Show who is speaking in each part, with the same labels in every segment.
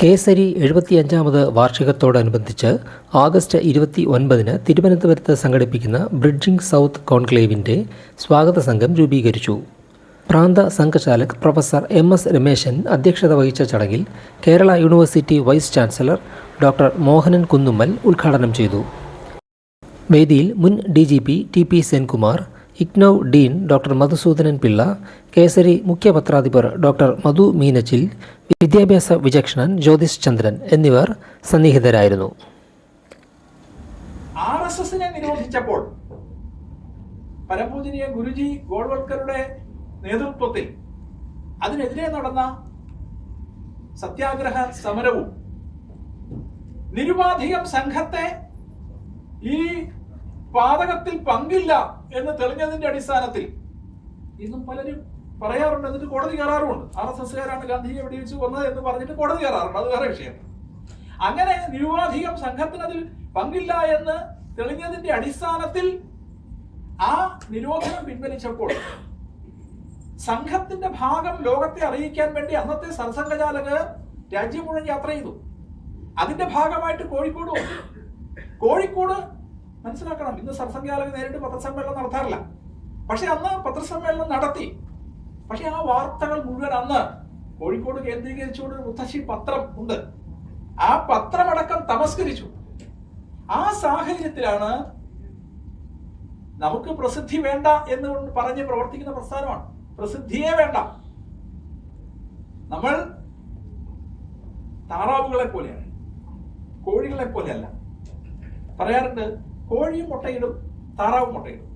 Speaker 1: കേസരി എഴുപത്തിയഞ്ചാമത് വാർഷികത്തോടനുബന്ധിച്ച് ആഗസ്റ്റ് ഇരുപത്തി ഒൻപതിന് തിരുവനന്തപുരത്ത് സംഘടിപ്പിക്കുന്ന ബ്രിഡ്ജിംഗ് സൗത്ത് കോൺക്ലേവിന്റെ സ്വാഗത സംഘം രൂപീകരിച്ചു. പ്രാന്ത സംഘചാലക് പ്രൊഫസർ എം എസ് രമേശൻ അധ്യക്ഷത വഹിച്ച ചടങ്ങിൽ Kerala university vice chancellor doctor Mohanan Kunnummal ഉദ്ഘാടനം ചെയ്തു. വേദിയിൽ മുൻ D G P T P Senkumar IGNOU dean doctor Madhusoodanan Pillai Kesari മുഖ്യപത്രാധിപർ doctor Madhu Meenachil വിദ്യാഭ്യാസ വിചക്ഷണൻ ജ്യോതിഷ് ചന്ദ്രൻ എന്നിവർ സന്നിഹിതരായിരുന്നു.
Speaker 2: നിരോധിച്ചപ്പോൾ പരമപൂജനീയ ഗുരുജി ഗോൾവൽക്കറുടെ നേതൃത്വത്തിൽ അതിനെതിരെ നടന്ന സത്യാഗ്രഹ സമരവും നിരുപാധികം സംഘത്തെ ഈ പാതകത്തിൽ പങ്കില്ല എന്ന് തെളിഞ്ഞതിന്റെ അടിസ്ഥാനത്തിൽ ഇന്നും പലരും പറയാറുണ്ട് എന്നിട്ട് കോടതി കയറാറുമുണ്ട്. ആർ എസ് എസ്കാരാണ് ഗാന്ധിജിയെ വെടിവെച്ച് കൊന്നത് എന്ന് പറഞ്ഞിട്ട് കോടതി കയറാറുണ്ട്. അത് വേറെ വിഷയം. അങ്ങനെ നിരുപാധികം സംഘത്തിന് അതിൽ പങ്കില്ല എന്ന് തെളിഞ്ഞതിന്റെ അടിസ്ഥാനത്തിൽ ആ നിരോധനം പിൻവലിച്ചപ്പോൾ സംഘത്തിന്റെ ഭാഗം ലോകത്തെ അറിയിക്കാൻ വേണ്ടി അന്നത്തെ സർസംഘചാലക് രാജ്യം മുഴുവൻ യാത്ര ചെയ്തു. അതിന്റെ ഭാഗമായിട്ട് കോഴിക്കോട് കോഴിക്കോട് മനസ്സിലാക്കണം. ഇന്ന് സർസംഘചാലക് നേരിട്ട് പത്രസമ്മേളനം നടത്താറില്ല. പക്ഷെ അന്ന് പത്രസമ്മേളനം നടത്തി. പക്ഷെ ആ വാർത്തകൾ മുഴുവൻ അന്ന് കോഴിക്കോട് കേന്ദ്രീകരിച്ചുകൊണ്ട് മുത്തശ്ശി പത്രം ഉണ്ട്. ആ പത്രമടക്കം തമസ്കരിച്ചു. ആ സാഹചര്യത്തിലാണ് നമുക്ക് പ്രസിദ്ധി വേണ്ട എന്ന് പറഞ്ഞ് പ്രവർത്തിക്കുന്ന പ്രസ്ഥാനമാണ്. പ്രസിദ്ധിയെ വേണ്ട. നമ്മൾ താറാവുകളെ പോലെയാണ് കോഴികളെ പോലെയല്ല പറയാറുണ്ട് കോഴിയും മുട്ടയിടും താറാവും മുട്ടയിടും.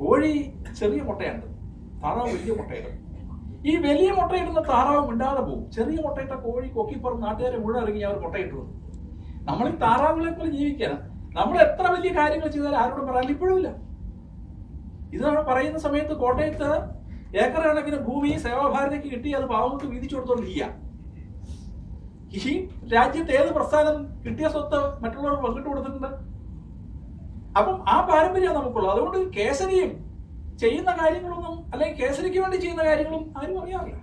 Speaker 2: കോഴി ചെറിയ മുട്ടയുണ്ട് താറാവ് വലിയ മുട്ടയിടും. ഈ വലിയ മുട്ടയിടുന്ന താറാവ് മിണ്ടാതെ പോകും. ചെറിയ മുട്ടയിട്ട കോഴി കൊക്കിപ്പുറം നാട്ടുകാരെ മുഴുവൻ ഇറങ്ങി അവർ മുട്ടയിട്ട് നമ്മൾ ഈ താറാവുകളെ പോലെ ജീവിക്കണം. നമ്മൾ എത്ര വലിയ കാര്യങ്ങൾ ചെയ്താലും ആരോടും പറയാൻ ഇപ്പോഴും ഇല്ല നമ്മൾ പറയുന്ന സമയത്ത് കോട്ടയത്ത് ഏക്കർ കണക്കിന് ഭൂമി സേവാഭാരതിക്ക് കിട്ടി അത് പാവങ്ങൾക്ക് വീതിച്ചു കൊടുത്തോണ്ടിരിക്കുക. ഈ രാജ്യത്ത് ഏത് പ്രസ്ഥാനം കിട്ടിയ സ്വത്ത് മറ്റുള്ളവർ പങ്കിട്ട് കൊടുത്തിട്ടുണ്ട്? അപ്പം ആ പാരമ്പര്യം നമുക്കുള്ളൂ. അതുകൊണ്ട് കേസരിയും ചെയ്യുന്ന കാര്യങ്ങളൊന്നും അല്ലെങ്കിൽ കേസരിക്ക് വേണ്ടി ചെയ്യുന്ന കാര്യങ്ങളും ആരും അറിയാറില്ല.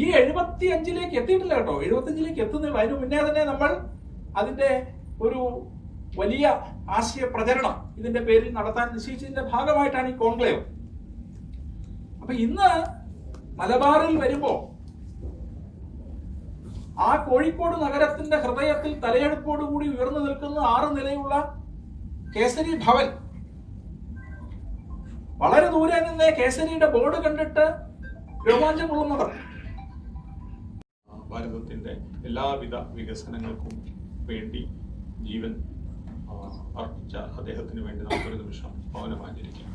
Speaker 2: ഈ എഴുപത്തി അഞ്ചിലേക്ക് എത്തിയിട്ടില്ല കേട്ടോ. എഴുപത്തി അഞ്ചിലേക്ക് എത്തുന്നില്ല. അതിന് മുന്നേ തന്നെ നമ്മൾ അതിന്റെ ഒരു വലിയ ആശയ പ്രചരണം ഇതിന്റെ പേരിൽ നടത്താൻ നിശ്ചയിച്ചതിന്റെ ഭാഗമായിട്ടാണ് ഈ കോൺക്ലേവ്. അപ്പൊ ഇന്ന് മലബാറിൽ വരുമ്പോ ആ കോഴിക്കോട് നഗരത്തിന്റെ ഹൃദയത്തിൽ തലയെടുപ്പോടുകൂടി ഉയർന്നു നിൽക്കുന്ന ആറ് നിലയുള്ള കേസരി ഭവൻ. വളരെ ദൂരെ നിന്ന് കേസരിയുടെ ബോർഡ് കണ്ടിട്ട് രോമാഞ്ചം കൊള്ളുന്നവർ
Speaker 3: ഭാരതത്തിന്റെ എല്ലാവിധ വികസനങ്ങൾക്കും വേണ്ടി ജീവൻ അർപ്പിച്ച അദ്ദേഹത്തിന് വേണ്ടി നമുക്കൊരു നിമിഷം മൗനമാചരിക്കാം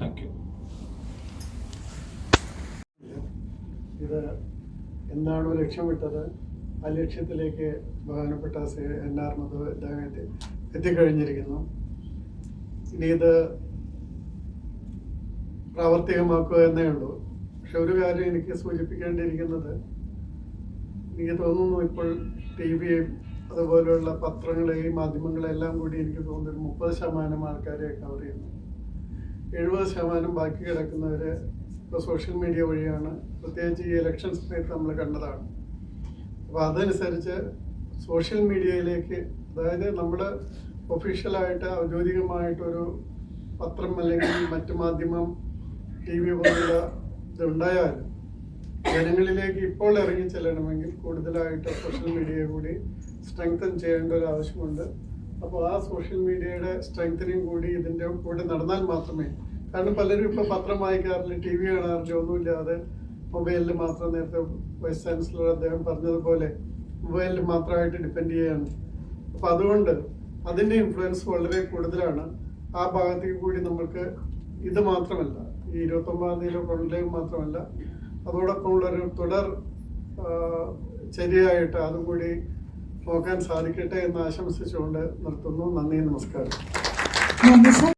Speaker 3: താങ്ക് യു.
Speaker 4: ഇത് എന്താണോ ലക്ഷ്യമിട്ടത് ആ ലക്ഷ്യത്തിലേക്ക് ബഹുമാനപ്പെട്ട എൻ ആർ മധു എത്തിക്കഴിഞ്ഞിരിക്കുന്നു. ഇനി ഇത് പ്രാവർത്തികമാക്കുക എന്നേ ഉള്ളൂ. പക്ഷെ ഒരു കാര്യം എനിക്ക് സൂചിപ്പിക്കേണ്ടിയിരിക്കുന്നത് എനിക്ക് തോന്നുന്നു ഇപ്പോൾ ടി വിയും അതുപോലെയുള്ള പത്രങ്ങളെയും മാധ്യമങ്ങളെല്ലാം കൂടി എനിക്ക് തോന്നുന്നു ഒരു മുപ്പത് ശതമാനം ആൾക്കാരെ കവർ ചെയ്യുന്നു എഴുപത് ശതമാനം ബാക്കി കിടക്കുന്നവര് ഇപ്പോൾ സോഷ്യൽ മീഡിയ വഴിയാണ്. പ്രത്യേകിച്ച് ഈ ഇലക്ഷൻ സമയത്ത് നമ്മൾ കണ്ടതാണ്. അപ്പോൾ അതനുസരിച്ച് സോഷ്യൽ മീഡിയയിലേക്ക് അതായത് നമ്മൾ ഒഫീഷ്യലായിട്ട് ഔദ്യോഗികമായിട്ടൊരു പത്രം അല്ലെങ്കിൽ മറ്റു മാധ്യമം ടി വി പോലുള്ള ഇതുണ്ടായാലും ജനങ്ങളിലേക്ക് ഇപ്പോൾ ഇറങ്ങി ചെല്ലണമെങ്കിൽ കൂടുതലായിട്ട് സോഷ്യൽ മീഡിയയെ കൂടി സ്ട്രെങ്തൻ ചെയ്യേണ്ട ഒരു ആവശ്യമുണ്ട്. അപ്പോൾ ആ സോഷ്യൽ മീഡിയയുടെ സ്ട്രെങ്തനിങ് കൂടി ഇതിന്റെ കൂടെ നടന്നാൽ മാത്രമേ. കാരണം പലരും ഇപ്പോൾ പത്രം വായിക്കാറില്ല ടി വി കാണാറില്ല ഒന്നുമില്ലാതെ മൊബൈലിൽ മാത്രം നേരത്തെ വൈസ് ചാൻസലർ അദ്ദേഹം പറഞ്ഞതുപോലെ മൊബൈലിൽ മാത്രമായിട്ട് ഡിപ്പെൻഡ് ചെയ്യാണ് അപ്പോൾ അതുകൊണ്ട് അതിന്റെ ഇൻഫ്ലുവൻസ് വളരെ കൂടുതലാണ്. ആ ഭാഗത്തേക്ക് കൂടി നമ്മൾക്ക് ഇത് മാത്രമല്ല ഈ ഇരുപത്തൊമ്പതാം തീയതി കൊണ്ടേയും മാത്രമല്ല അതോടൊപ്പം ഉള്ളൊരു തുടർ ആ, ചര്യയായിട്ട് അതും കൂടി നോക്കാൻ സാധിക്കട്ടെ എന്ന് ആശംസിച്ചുകൊണ്ട് നിർത്തുന്നു. നന്ദി നമസ്കാരം.